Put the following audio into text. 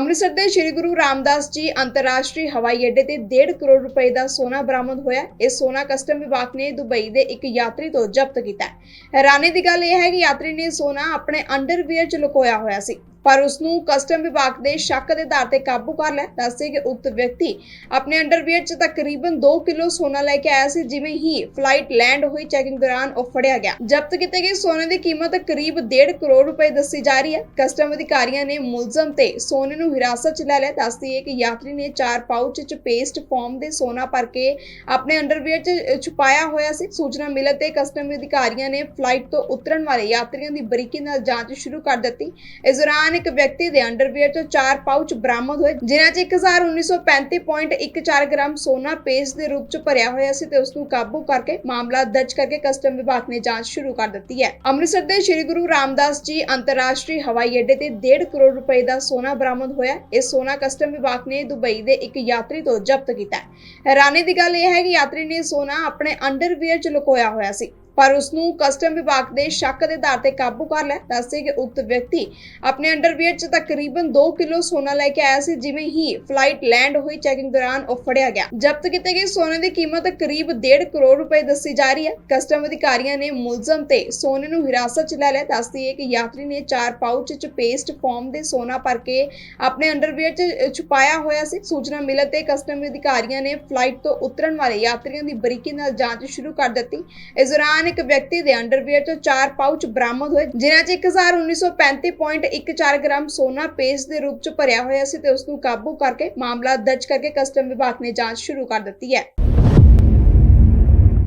ਅੰਮ੍ਰਿਤਸਰ ਦੇ ਸ੍ਰੀ ਗੁਰੂ ਰਾਮਦਾਸ ਜੀ ਅੰਤਰਰਾਸ਼ਟਰੀ ਹਵਾਈ ਅੱਡੇ ਤੇ 1.5 ਕਰੋੜ ਰੁਪਏ ਦਾ ਸੋਨਾ ਬਰਾਮਦ ਹੋਇਆ ਇਹ ਸੋਨਾ ਕਸਟਮ ਵਿਭਾਗ ਨੇ ਦੁਬਈ ਦੇ ਇੱਕ ਯਾਤਰੀ ਤੋਂ ਜ਼ਬਤ ਕੀਤਾ ਹੈ। ਹੈਰਾਨੀ ਦੀ ਗੱਲ ਇਹ ਹੈ ਕਿ ਯਾਤਰੀ ਨੇ ਸੋਨਾ ਆਪਣੇ ਅੰਡਰਵੀਅਰ 'ਚ ਲੁਕੋਇਆ ਹੋਇਆ ਸੀ। ਪਰ ਉਸ ਨੂੰ ਕਸਟਮ ਵਿਭਾਗ ਦੇ ਸ਼ੱਕ ਦੇ ਆਧਾਰ ਤੇ ਕਾਬੂ ਕਰ ਲਿਆ ਦੱਸਦੇ ਕਿ ਉਕਤ ਵਿਅਕਤੀ ਆਪਣੇ ਅੰਡਰਵੀਅਰ 'ਚ ਤਕਰੀਬਨ 2 ਕਿਲੋ ਸੋਨਾ ਲੈ ਕੇ ਆਇਆ ਸੀ, ਜਿਵੇਂ ਹੀ ਫਲਾਈਟ ਲੈਂਡ ਹੋਈ ਚੈਕਿੰਗ ਦੌਰਾਨ ਉਹ ਫੜਿਆ ਗਿਆ। ਜ਼ਬਤ ਕੀਤੇ ਗਏ ਸੋਨੇ ਦੀ ਕੀਮਤ ਕਰੀਬ 1.5 ਕਰੋੜ ਰੁਪਏ ਦੱਸੀ ਜਾ ਰਹੀ ਹੈ। ਕਸਟਮ ਅਧਿਕਾਰੀਆਂ ਨੇ ਮੁਲਜ਼ਮ ਤੇ ਸੋਨੇ ਨੂੰ ਹਿਰਾਸਤ 'ਚ ਲੈ ਲਿਆ, ਦੱਸਦੀ ਹੈ ਕਿ ਯਾਤਰੀ ਨੇ ਚਾਰ ਪਾਊਚ 'ਚ ਪੇਸਟ ਫਾਰਮ ਦੇ ਸੋਨਾ ਭਰ ਕੇ ਆਪਣੇ ਅੰਡਰਵੀਅਰ 'ਚ ਛੁਪਾਇਆ ਹੋਇਆ ਸੀ। ਸੂਚਨਾ ਮਿਲਣ ਤੇ ਕਸਟਮ ਅਧਿਕਾਰੀਆਂ ਨੇ ਫਲਾਈਟ ਤੋਂ ਉਤਰਨ ਵਾਲੇ ਯਾਤਰੀਆਂ ਦੀ ਬਰੀਕੀ ਨਾਲ ਜਾਂਚ ਸ਼ੁਰੂ ਕਰ ਦਿੱਤੀ। ਇਸ ਦੌਰਾਨ ਇੱਕ ਵਿਅਕਤੀ ਦੇ ਅੰਡਰਵੀਅਰ ਤੋਂ ਚਾਰ ਪਾਊਚ ਬਰਾਮਦ ਹੋਏ, ਜਿਨ੍ਹਾਂ 'ਚ 1935.14 ਗ੍ਰਾਮ ਸੋਨਾ ਪੇਸਟ ਦੇ ਰੂਪ 'ਚ ਭਰਿਆ ਹੋਇਆ ਸੀ ਤੇ ਉਸ ਨੂੰ ਕਾਬੂ ਕਰਕੇ ਮਾਮਲਾ ਦਰਜ ਕਰਕੇ ਕਸਟਮ ਵਿਭਾਗ ਨੇ ਜਾਂਚ ਸ਼ੁਰੂ ਕਰ ਦਿੱਤੀ ਹੈ। ਅੰਮ੍ਰਿਤਸਰ ਦੇ ਸ੍ਰੀ ਗੁਰੂ ਰਾਮਦਾਸ ਜੀ ਅੰਤਰਰਾਸ਼ਟਰੀ ਹਵਾਈ ਅੱਡੇ ਤੇ 1.5 ਕਰੋੜ ਰੁਪਏ ਦਾ ਸੋਨਾ ਬਰਾਮਦ ਹੋਇਆ। ਇਹ ਸੋਨਾ ਕਸਟਮ ਵਿਭਾਗ ਨੇ ਦੁਬਈ ਦੇ ਇੱਕ ਯਾਤਰੀ ਤੋਂ ਜ਼ਬਤ ਕੀਤਾ ਹੈ। ਹੈਰਾਨੀ ਦੀ ਗੱਲ ਇਹ ਹੈ ਕਿ ਯਾਤਰੀ ਨੇ ਸੋਨਾ ਆਪਣੇ ਅੰਡਰਵੀਅਰ 'ਚ ਲੁਕੋਇਆ ਹੋਇਆ ਸੀ। ਪਰ ਉਸ ਨੂੰ ਕਸਟਮ ਵਿਭਾਗ ਦੇ ਸ਼ੱਕ ਦੇ ਆਧਾਰ ਤੇ ਕਾਬੂ ਕਰ ਲਿਆ। ਦੱਸਦੇ ਕਿ ਉਕਤ ਵਿਅਕਤੀ ਆਪਣੇ ਅੰਡਰਵੀਅਰ 'ਚ ਤਕਰੀਬਨ 2 ਕਿਲੋ ਸੋਨਾ ਲੈ ਕੇ ਆਇਆ ਸੀ, ਜਿਵੇਂ ਹੀ ਫਲਾਈਟ ਲੈਂਡ ਹੋਈ ਚੈਕਿੰਗ ਦੌਰਾਨ ਉਹ ਫੜਿਆ ਗਿਆ। ਜ਼ਬਤ ਕੀਤੇ ਗਏ ਸੋਨੇ ਦੀ ਕੀਮਤ ਕਰੀਬ 1.5 ਕਰੋੜ ਰੁਪਏ ਦੱਸੀ ਜਾ ਰਹੀ ਹੈ। ਕਸਟਮ ਅਧਿਕਾਰੀਆਂ ਨੇ ਮੁਲਜ਼ਮ ਤੇ ਸੋਨੇ ਨੂੰ ਹਿਰਾਸਤ 'ਚ ਲੈ ਲਿਆ। ਦੱਸਦੀ ਹੈ ਕਿ ਯਾਤਰੀ ਨੇ ਚਾਰ ਪਾਊਚ 'ਚ ਪੇਸਟ ਫਾਰਮ ਦੇ ਸੋਨਾ ਭਰ ਕੇ ਆਪਣੇ ਅੰਡਰਵੀਅਰ 'ਚ ਛੁਪਾਇਆ ਹੋਇਆ ਸੀ। ਸੂਚਨਾ ਮਿਲਣ ਤੇ ਕਸਟਮ ਅਧਿਕਾਰੀਆਂ ਨੇ ਫਲਾਈਟ ਤੋਂ ਉਤਰਨ ਵਾਲੇ ਯਾਤਰੀਆਂ ਦੀ ਬਰੀਕੀ ਨਾਲ ਜਾਂਚ ਸ਼ੁਰੂ ਕਰ ਦਿੱਤੀ। ਇਸ ਦੌਰਾਨ ਇੱਕ ਵਿਅਕਤੀ ਦੇ ਅੰਡਰਵੇਅਰ ਤੋਂ ਚਾਰ ਪਾਊਚ ਬਰਾਮਦ ਹੋਏ, ਜਿਨ੍ਹਾਂ 'ਚ 1935.14 ਗ੍ਰਾਮ ਸੋਨਾ ਪੇਸਟ ਦੇ ਰੂਪ 'ਚ ਭਰਿਆ ਹੋਇਆ ਸੀ ਤੇ ਉਸ ਨੂੰ ਕਾਬੂ ਕਰਕੇ ਮਾਮਲਾ ਦਰਜ ਕਰਕੇ ਕਸਟਮ ਵਿਭਾਗ ਨੇ ਜਾਂਚ ਸ਼ੁਰੂ ਕਰ ਦਿੱਤੀ ਹੈ।